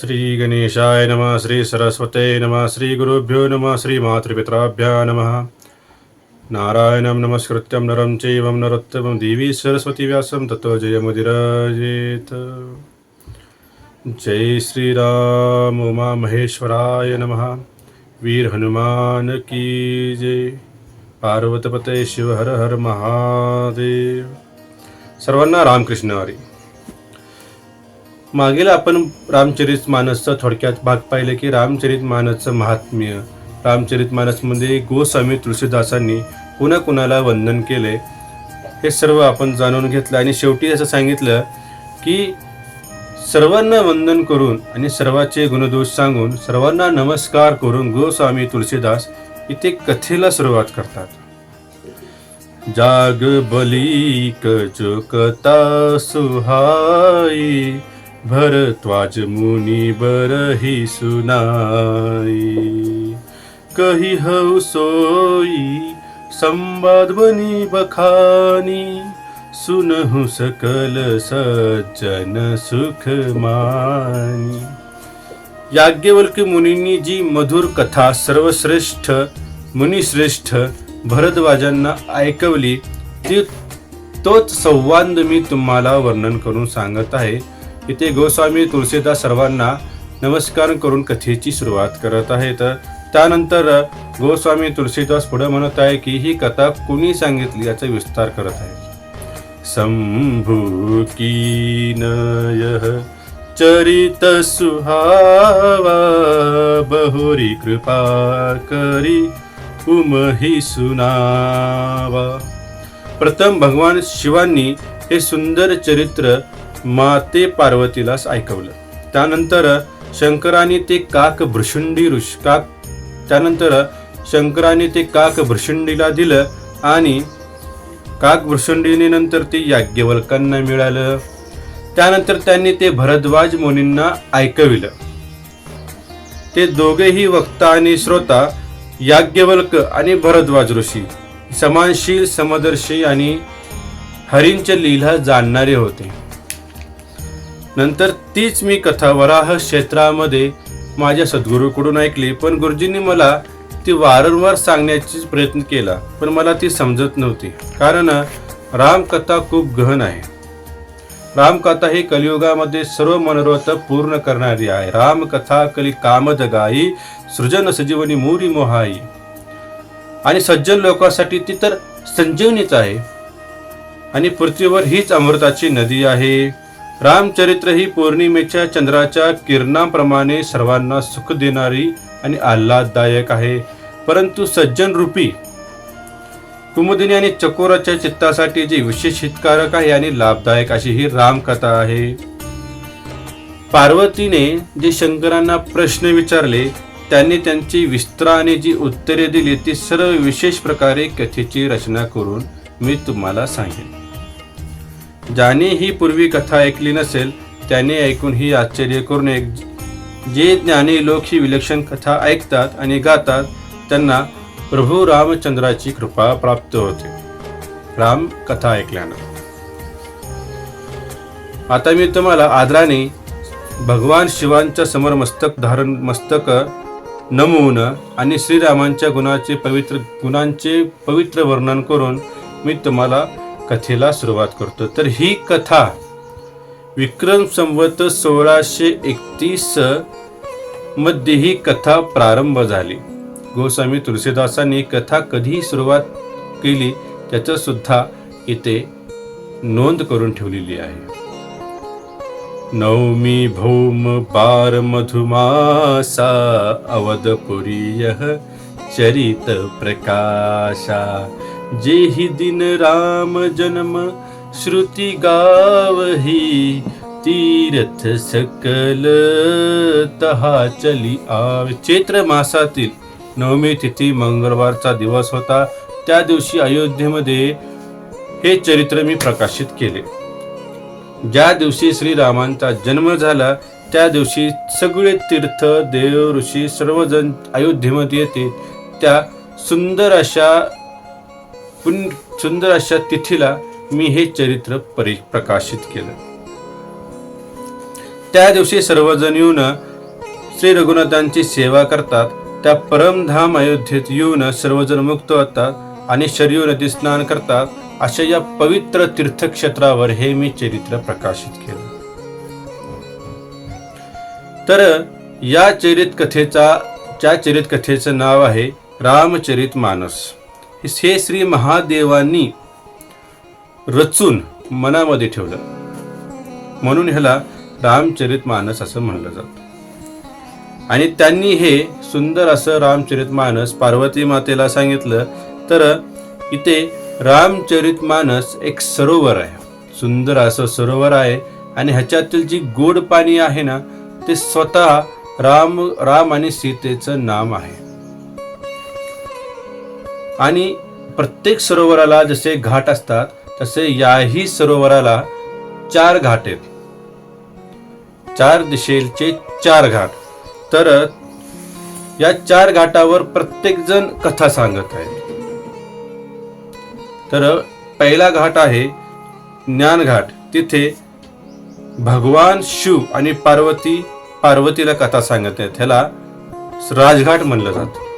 श्री गणेशाय नमः श्री सरस्वते नमः श्री गुरुभ्यो नमः श्री मातृपित्राभ्या नमः। नारायणं नमस्कृत्यं नरं चैवं नरोत्तमं देवी सरस्वती व्यासं ततो जयमुदिरजेत। जय श्रीराम उमा महेश्वराय नमः। वीर हनुमान की जय। पार्वतपते शिव हर हर महादेव। सर्वांना रामकृष्ण हरी। मागील आपण रामचरित मानसचा थोडक्यात भाग पाहिले की रामचरित मानसचं महात्म्य. रामचरित मानसमध्ये गोस्वामी तुळशीदासांनी कुणा कुणाला वंदन केले हे सर्व आपण जाणून घेतलं आणि शेवटी असं सांगितलं की सर्वांना वंदन करून आणि सर्वाचे गुणदोष सांगून सर्वांना नमस्कार करून गोस्वामी तुळशीदास इथे कथेला सुरुवात करतात. जाग बलिक जो सुहाई भरद्वाज मुनी बरही सुनाई. कही हौ सोई संवाद बनी बखानी सुनहु सकल सज्जन सुख मानी. याज्ञवल्क्य मुनींनी जी मधुर कथा सर्वश्रेष्ठ मुनिश्रेष्ठ भरद्वाजांना ऐकवली ती तोच संवाद मी तुम्हाला वर्णन करून सांगत आहे. इथे गोस्वामी तुळशीदास सर्वांना नमस्कार करून कथेची सुरुवात करत आहेत. त्यानंतर गोस्वामी तुळशीदास पुढे म्हणत आहे की ही कथा कुणी सांगितली याचा विस्तार करत आहे. शंभू की चरित सुहावा बहुरी कृपा करी उमही सुनावा. प्रथम भगवान शिवांनी हे सुंदर चरित्र माते पार्वतीलाच ऐकवलं. त्यानंतर शंकराने ते काक भृशुंडी ऋष काक त्यानंतर शंकराने ते काक भृशुंडीला दिलं आणि काक भृशुंडीने नंतर ते याज्ञवल्कांना मिळालं. त्यानंतर त्यांनी ते भरद्वाज मुनींना ऐकविलं. ते दोघेही वक्ता आणि श्रोता याज्ञवल्क आणि भरद्वाज ऋषी समानशील समदर्शी आणि हरींच्या लीला जाणणारे होते. नंतर तीच मी कथा वराह क्षेत्रामध्ये माझ्या सद्गुरूकडून ऐकली. पण गुरुजींनी मला ती वारंवार सांगण्याचा प्रयत्न केला पण मला ती समजत नव्हती. कारण रामकथा खूप गहन आहे. रामकथा ही कलियुगामध्ये सर्व मनोरथ पूर्ण करणारी आहे. रामकथा कली कामद गाई सृजन सजीवनी मोरी मोहाई. आणि सज्जन लोकांसाठी ती तर संजीवनीच आहे. आणि पृथ्वीवर हीच अमृताची नदी आहे. रामचरित्र ही पौर्णिमेच्या चंद्राच्या किरणाप्रमाणे सर्वांना सुख देणारी आणि आल्हाददायक आहे. परंतु सज्जन रूपी कुमुदिनी आणि चकोराच्या चित्तासाठी जे विशेष हितकारक आहे आणि लाभदायक अशी ही रामकथा आहे. पार्वतीने जे शंकरांना प्रश्न विचारले त्यांनी त्यांची विस्ताराने जी उत्तरे दिली ती सर्व विशेष प्रकारे कथेची रचना करून मी तुम्हाला सांगेन. ज्याने ही पूर्वी कथा ऐकली नसेल त्याने ऐकून ही आश्चर्य करून जे ज्ञानी लोक ही विलक्षण कथा ऐकतात आणि गातात त्यांना प्रभू रामचंद्राची कृपा प्राप्त होते. राम कथा ऐकल्यानं. आता मी तुम्हाला आदराने भगवान शिवांच्या समोर मस्तक धारण मस्तक नमवून आणि श्रीरामांच्या गुणाचे पवित्र गुणांचे पवित्र वर्णन करून मी तुम्हाला कथेला सुरुवात करतो. तर ही कथा विक्रम संवत सोळाशे एकतीसमध्ये ही कथा प्रारंभ झाली. गोस्वामी तुलसीदासांनी कथा कधी सुरुवात केली त्याचं सुद्धा इथे नोंद करून ठेवलेली आहे. नवमी भौम पार मधुमासा अवधपुरी चरित प्रकाशा जेहि दिन राम जन्म श्रुति गावही तीर्थ सकल तहा चली आव. चैत्र मासातील नवमी तिथी मंगळवारचा दिवस होता. त्या दिवशी अयोध्येमध्ये हे चरित्र मी प्रकाशित केले. ज्या दिवशी श्रीरामांचा जन्म झाला त्या दिवशी सगळे तीर्थ देव ऋषी सर्वजण अयोध्येमध्ये येते त्या सुंदर अशा पुन सुंदर अशा तिथीला मी हे चरित्र परि प्रकाशित केलं. त्या दिवशी सर्वजण येऊन श्री रघुनाथांची सेवा करतात. त्या परमधाम अयोध्येत येऊन सर्वजण मुक्त होतात आणि शरीर नदी स्नान करतात. अशा या पवित्र तीर्थक्षेत्रावर हे मी चरित्र प्रकाशित केलं. तर या चरित कथेचा त्या चरित कथेचं नाव आहे रामचरित मानस हे श्री महादेवांनी रचून मनामध्ये ठेवलं. म्हणून ह्याला रामचरित मानस असं म्हणलं जातं. आणि त्यांनी हे सुंदर असं रामचरित मानस पार्वती मातेला सांगितलं तर इथे रामचरित मानस एक सरोवर आहे. सुंदर असं सरोवर आहे आणि ह्याच्यातील जी गोड पाणी आहे ना ते स्वतः राम राम आणि सीतेचं नाम आहे. आणि प्रत्येक सरोवराला जसे घाट असतात तसे याही सरोवराला चार घाट आहेत. चार दिशेचे चार घाट. तर या चार घाटावर प्रत्येक जण कथा सांगत आहे तर पहिला घाट आहे ज्ञानघाट तिथे भगवान शिव आणि पार्वती पार्वतीला कथा सांगत आहेत. ह्याला राजघाट म्हणलं जातं.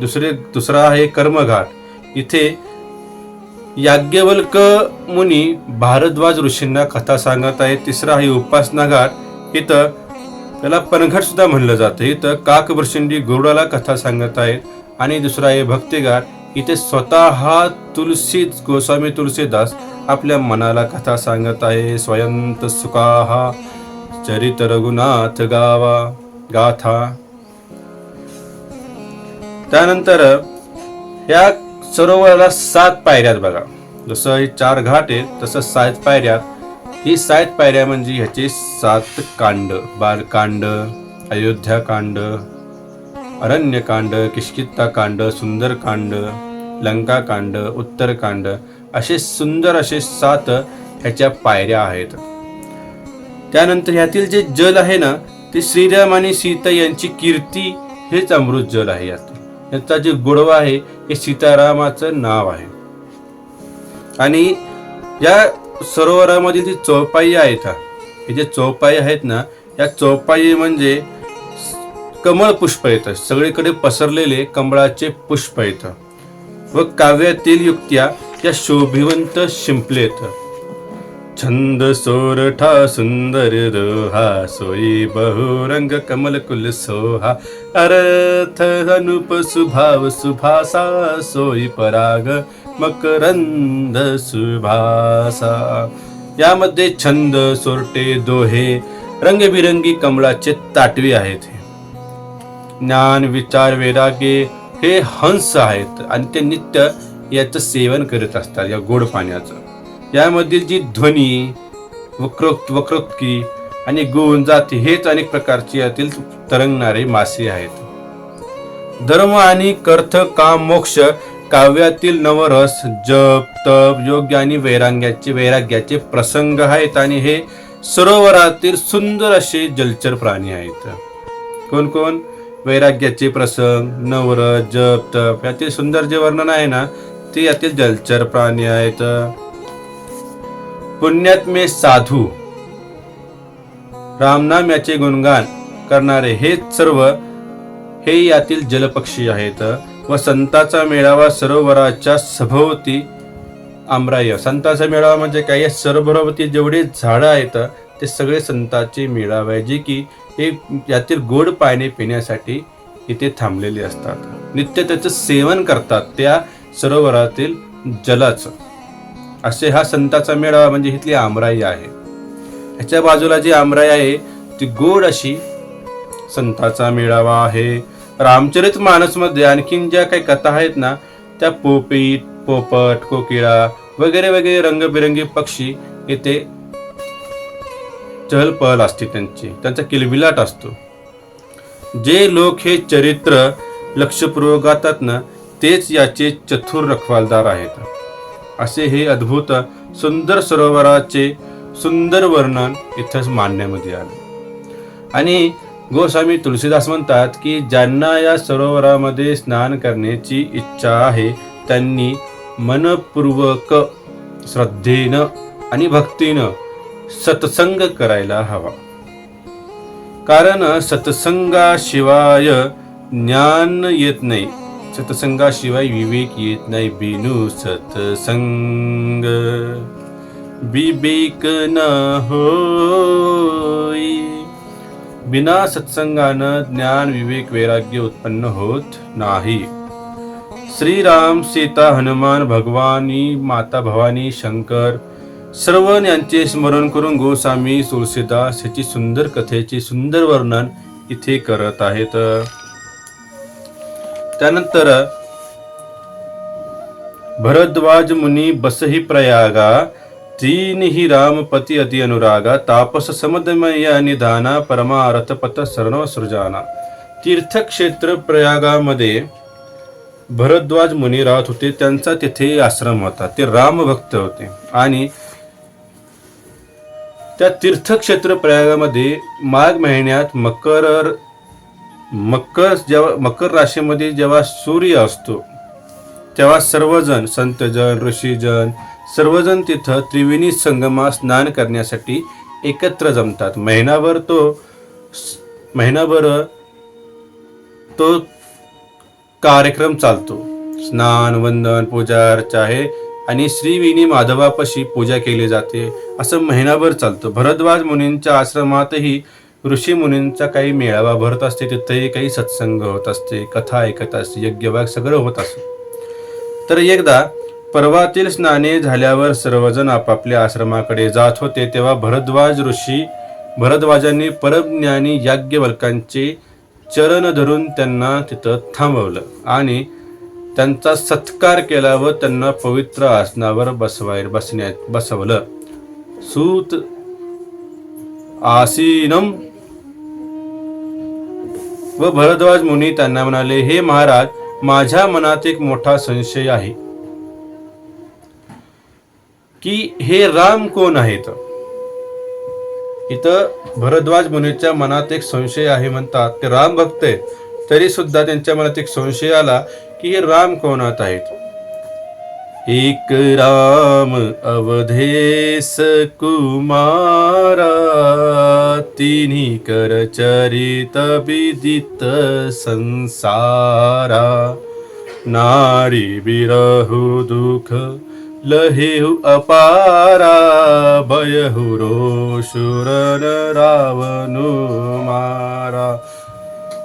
दुसरे दुसरा आहे कर्मघाट. इथे याज्ञवल्क मुनी भारद्वाज ऋषींना कथा सांगत आहे तिसरा आहे उपासना घाट इथं त्याला पनघट सुद्धा म्हणलं जातं. इथं काकवृषिंडी गरुडाला कथा सांगत आहेत. आणि दुसरा आहे भक्तिघाट इथे स्वतः तुलसी गोस्वामी तुलसीदास आपल्या मनाला कथा सांगत आहे. स्वयंत सुखाहा चरित रघुनाथ गावा गाथा त्यानंतर या सरोवराला सात पायऱ्यात बघा. जसं हे चार घाट आहेत तसं सात पायऱ्यात ही सात पायऱ्या म्हणजे ह्याचे सात कांड. बालकांड अयोध्याकांड अरण्यकांड किष्कित्ताकांड सुंदरकांड लंकाकांड उत्तरकांड असे सुंदर असे सात ह्याच्या पायऱ्या आहेत. त्यानंतर ह्यातील जे जल आहे ना ते श्रीराम आणि सीता यांची कीर्ती हेच अमृत जल आहे यात. याचा जे गोडवा आहे हे सीतारामाचं नाव आहे. आणि या सरोवरामध्ये जी चौपाई आहेत हा, हे जे चौपाई आहेत ना या चौपाई म्हणजे कमळ पुष्प येतं. सगळीकडे पसरलेले कमळाचे पुष्प येतं. व काव्यातील युक्त्या या शोभिवंत शिंपले येतं. छंद सोरठा सुंदर रोहा सोई बहुरंग कमल कुल सोहा। अर्थ अनुप सुभाव सुभासा सोई पराग मकरंद सुभासा। यामध्ये छंद सोरटे दोहे रंगबिरंगी कमळाचे ताटवी आहेत हे. ज्ञान विचार वेदागे हे हंस आहेत आणि ते नित्य याचं सेवन करत असतात या गोड पाण्याचं। यामधील जी ध्वनी वक्रोक्त वक्रोक्ती आणि गुण जाती हेच अनेक प्रकारचे यातील तरंगणारे मासे आहेत. धर्म आणि कर्थ काम मोक्ष काव्यातील नवरस जप तप योग्य आणि वैराग्याचे वैराग्याचे प्रसंग आहेत आणि हे सरोवरातील सुंदर असे जलचर प्राणी आहेत. कोण कोण? वैराग्याचे प्रसंग नवरस जप तप यातील सुंदर जे वर्णन आहे ना ते यातील जलचर प्राणी आहेत. पुण्यात्मे साधू. रामनाम याचे गुणगान करणारे हे सर्व हे यातील जलपक्षी आहेत. व संताचा मेळावा सरोवराच्या सभोवती आमराय संताचा मेळावा म्हणजे काय? या सरोवरावरती जेवढे झाडं आहेत ते सगळे संतांचे मेळावे आहे जे की हे यातील गोड पाणी पिण्यासाठी इथे थांबलेले असतात. नित्य त्याचं सेवन करतात त्या सरोवरातील जलाचं. असे हा संताचा मेळावा म्हणजे इथली आमराई आहे. ह्याच्या बाजूला जी आमराई आहे ती गोड अशी संताचा मेळावा आहे. रामचरित मानसमध्ये आणखीन ज्या काही कथा आहेत ना त्या पोपीट पोपट कोकिळा वगैरे वगैरे रंगबिरंगी पक्षी येथे चहलपहल असते त्यांची. त्यांचा किलबिलाट असतो. जे लोक हे चरित्र लक्षपूर्वक गातात ना तेच याचे चतुर रखवालदार आहेत. असे हे अद्भुत सुंदर सरोवराचे सुंदर वर्णन इथंच मांडण्यामध्ये आले. आणि गोस्वामी तुलसीदास म्हणतात की ज्यांना या सरोवरामध्ये स्नान करण्याची इच्छा आहे त्यांनी मनपूर्वक श्रद्धेनं आणि भक्तीनं सत्संग करायला हवा. कारण सत्संगाशिवाय ज्ञान येत नाही. सत्संगाशिवाय विवेक येत नाही बिनू सत्संग. विवेक न होई बिना सत्संगानं ज्ञान विवेक वैराग्य उत्पन्न होत नाही. श्रीराम सीता हनुमान भगवानी माता भवानी शंकर सर्व यांचे स्मरण करून गोस्वामी तुलसीदास याची सुंदर कथेचे सुंदर वर्णन इथे करत आहेत. त्यानंतर भरद्वाज मुनी बसही प्रयागा तीनही रामपती अति अनुरागा तापस समदमय निधाना परमारथ पथ सर्व सृजाना तीर्थक्षेत्र प्रयागामध्ये भरद्वाज मुनी राहत होते. त्यांचा तिथे आश्रम होता. ते रामभक्त होते. आणि त्या तीर्थक्षेत्र प्रयागामध्ये माघ महिन्यात मकर मकर जेव्हा मकर राशीमध्ये जेव्हा सूर्य असतो तेव्हा सर्वजण संतजन ऋषीजन सर्वजण तिथं त्रिवेणी संगमा स्नान करण्यासाठी एकत्र जमतात. महिनाभर तो महिनाभर तो कार्यक्रम चालतो. स्नान वंदन पूजा अर्चा आहे आणि श्रीविनी माधवापाशी पूजा केली जाते. असं महिनाभर चालतं. भरद्वाज मुनींच्या आश्रमातही ऋषी मुनींचा काही मेळावा भरत असते तिथेही काही सत्संग होत असते कथा ऐकत असते यज्ञवाग सगळं होत असते. तर एकदा पर्वातील स्नाने झाल्यावर सर्वजण आपापल्या आश्रमाकडे जात होते तेव्हा भरद्वाज ऋषी भरद्वाजांनी परमज्ञानी याज्ञवल्कांचे चरण धरून त्यांना तिथं थांबवलं आणि त्यांचा सत्कार केला व त्यांना पवित्र आसनावर बसवाय बसण्यात बसवलं. सूत आसीनम व भरद्वाज मुनी त्यांना म्हणाले हे महाराज माझ्या मनात एक मोठा संशय आहे की हे राम कोण आहेत? इथं भरद्वाज मुनीच्या मनात एक संशय आहे म्हणतात. ते राम भक्त आहेत. तरी सुद्धा त्यांच्या मनात एक संशय आला की हे राम कोणात आहेत? एक राम अवधेस कुमारा तिन्ही कर चरित विदित संसारा। नारी बिरहु दुख लहेहु अपारा। भयहु रोशुरन रावणु मारा।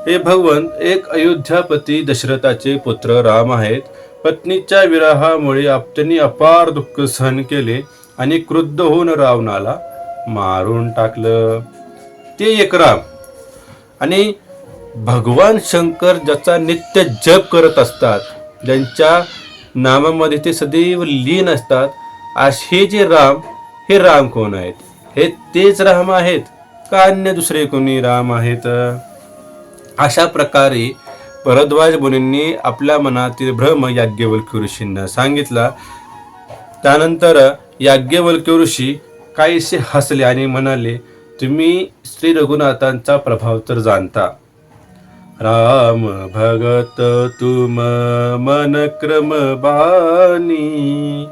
हे भगवंत एक अयोध्यापती दशरथाचे पुत्र राम आहेत. पत्नीच्या विरहामुळे आपत्यांनी अपार दुःख सहन केले आणि क्रुद्ध होऊन रावणाला मारून टाकलं. ते एक राम. आणि भगवान शंकर ज्याचा नित्य जप करत असतात ज्यांच्या नामामध्ये ते सदैव लीन असतात असे जे राम हे राम कोण आहेत? हे तेच राम आहेत का अन्य दुसरे कोणी राम आहेत? अशा प्रकारे भरद्वाज मुनींनी आपल्या मनातील भ्रम याज्ञवल्क्य ऋषींना सांगितला. त्यानंतर याज्ञवल्क्य ऋषी काहीसे हसले आणि म्हणाले तुम्ही श्री रघुनाथांचा प्रभाव तर जाणता. राम भगत तुम मन क्रम बानी.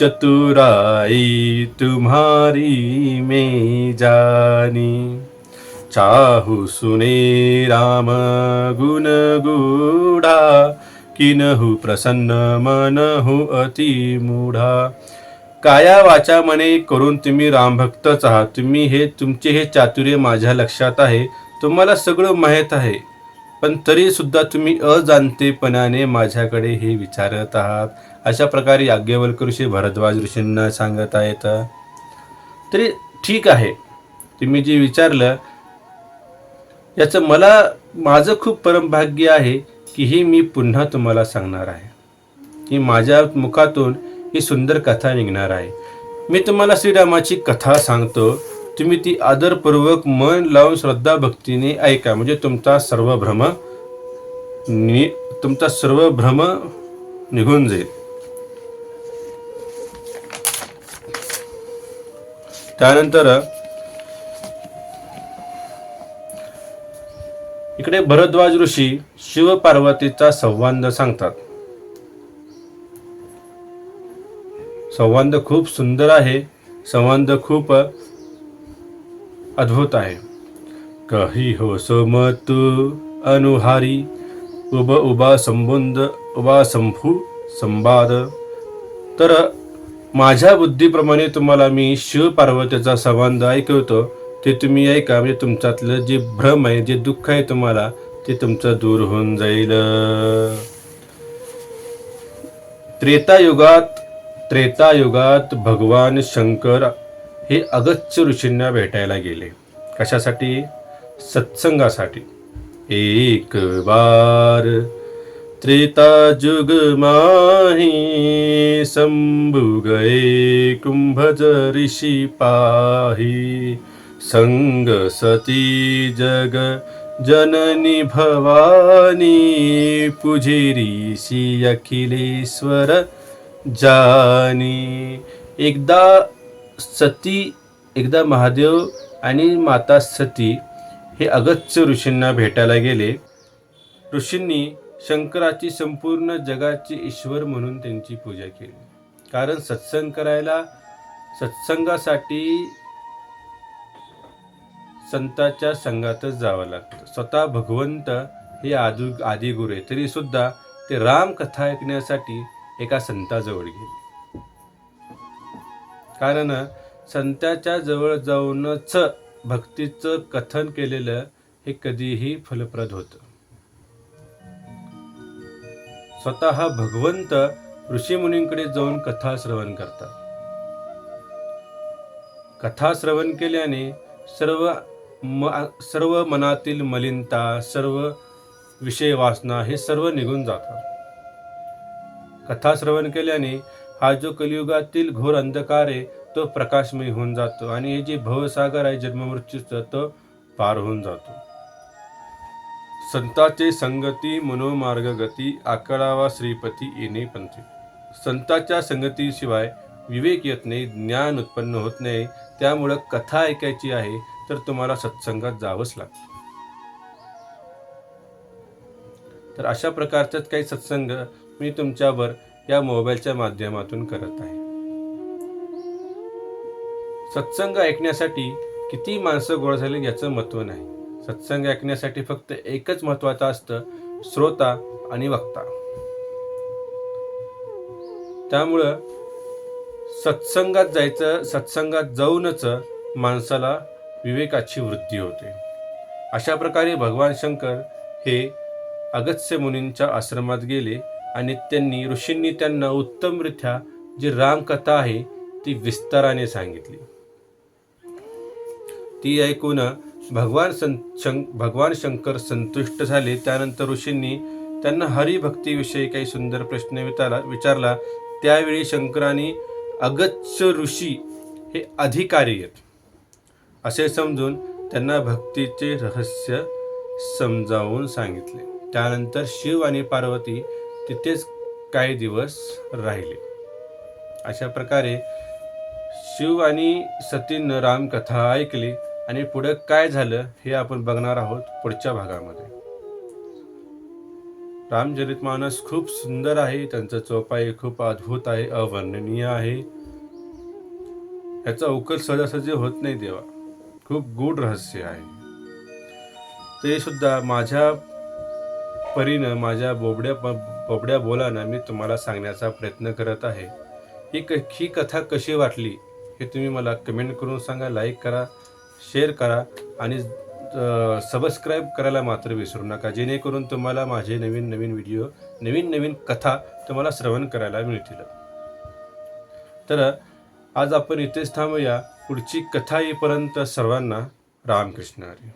चतुराई तुम्हारी में जानी. चाहु सुने राम गुण गुढा किनहु प्रसन्न मनहु अति मूढा। काया वाचा मने करून तुम्ही रामभक्तच आहात तुम्ही हे तुमचे हे चातुर्य माझ्या लक्षात आहे तुम्हाला सगळं माहीत आहे. पण तरी सुद्धा तुम्ही अजाणतेपणाने माझ्याकडे हे विचारत आहात अशा प्रकारे याज्ञवल्क ऋषी भरद्वाज ऋषींना सांगत आहेत तरी ठीक आहे. तुम्ही जे विचारलं याचं मला माझं खूप परमभाग्य आहे की ही मी पुन्हा तुम्हाला सांगणार आहे. की माझ्या मुखातून ही सुंदर कथा निघणार आहे. मी तुम्हाला श्रीरामाची कथा सांगतो. तुम्ही ती आदरपूर्वक मन लावून श्रद्धा भक्तीने ऐका. म्हणजे तुमचा सर्व भ्रम नि तुमचा सर्व भ्रम निघून जाईल. त्यानंतर इकडे भरद्वाज ऋषी शिव पार्वतीचा संवाद सांगतात. संवाद खूप सुंदर आहे. संवाद खूप अद्भुत आहे. काही हो सोमत अनुहारी उब उभा संबंध उभा संभू संवाद तर माझ्या बुद्धीप्रमाणे तुम्हाला मी शिव पार्वतीचा संवाद ऐकवतो. ते तुम्ही ऐका म्हणजे तुमच्यातलं जे भ्रम आहे जे दुःख आहे तुम्हाला ते तुमचं दूर होऊन जाईल. त्रेतायुगात त्रेतायुगात भगवान शंकर हे अगच्य ऋषींना भेटायला गेले. कशासाठी? सत्संगासाठी. एक बार त्रेता जुग माही शंभु गए कुंभज ऋषि पाही संग सती जग जननी भवानी पुजेरीशी अखिलेश्वर जानी। एकदा सती एकदा महादेव आणि माता सती हे अगत्य ऋषींना भेटायला गेले. ऋषींनी शंकराची संपूर्ण जगाची ईश्वर म्हणून त्यांची पूजा केली. कारण सत्संग करायला सत्संगासाठी संताच्या संघातच जावं लागतं. स्वतः भगवंत हे आदु आदिगुरु आहे तरी सुद्धा ते राम कथा ऐकण्यासाठी एका संताजवळ गेले. कारण संताच्या जवळ जाऊनच भक्तीचं कथन केलेलं हे कधीही फलप्रद होतं. स्वतः भगवंत ऋषीमुनींकडे जाऊन कथा श्रवण करतात. कथा श्रवण केल्याने सर्व म सर्व मनातील मलिनता सर्व विषय वासना हे सर्व निघून जातात. कथा श्रवण केल्याने हा जो कलियुगातील घोर अंधकार आहे तो प्रकाशमय होऊन जातो आणि हे जे भवसागर आहे जन्ममृत्यूचं तो पार होऊन जातो. संताचे संगती मनोमार्ग गती आकडावा श्रीपती येणे पंथी. संताच्या संगतीशिवाय विवेक येत नाही ज्ञान उत्पन्न होत नाही त्यामुळं कथा ऐकायची आहे तर तुम्हाला सत्संगात जावंच लागतं. तर अशा प्रकारचाच काही सत्संग मी तुमच्यावर या मोबाईलच्या माध्यमातून करत आहे. सत्संग ऐकण्यासाठी किती माणसं गोळा झाली याचं महत्त्व नाही. सत्संग ऐकण्यासाठी फक्त एकच महत्वाचं असतं श्रोता आणि वक्ता. त्यामुळं सत्संगात जायचं सत्संगात जाऊनच माणसाला विवेकाची वृद्धी होते. अशा प्रकारे भगवान शंकर हे अगत्स्य मुनींच्या आश्रमात गेले आणि त्यांनी ऋषींनी त्यांना उत्तमरित्या जी रामकथा आहे ती विस्ताराने सांगितली. ती ऐकून भगवान सं शं भगवान शंकर संतुष्ट झाले. त्यानंतर ऋषींनी त्यांना हरिभक्तीविषयी काही सुंदर प्रश्न विचारला विचारला. त्यावेळी शंकरांनी अगच्छ ऋषी हे अधिकारी आहेत. असे समजून त्यांना भक्तीचे रहस्य समजावून सांगितले. त्यानंतर शिव आणि पार्वती तिथेच काही दिवस राहिले. अशा प्रकारे शिव आणि सतीनं रामकथा ऐकली आणि पुढे काय झालं हे आपण बघणार आहोत पुढच्या भागामध्ये. रामचरित मानस खूप सुंदर आहे त्यांचं चौपाई खूप अद्भुत आहे अवर्णनीय आहे. याचा उकल सहजासहजी होत नाही देवा. खूप गूढ रहस्य आहे. ते सुद्धा माझ्या परीनं माझ्या बोबड्या बोबड्या बोलानं मी तुम्हाला सांगण्याचा प्रयत्न करत आहे. ही क ही कथा कशी वाटली हे तुम्ही मला कमेंट करून सांगा लाईक करा शेअर करा आणि सबस्क्राईब करायला मात्र विसरू नका. जेणेकरून तुम्हाला माझे नवीन नवीन व्हिडिओ नवीन नवीन कथा तुम्हाला श्रवण करायला मिळतील. तर आज आपण इथेच थांबूया. पुढची कथा येईपर्यंत सर्वांना रामकृष्ण हरी.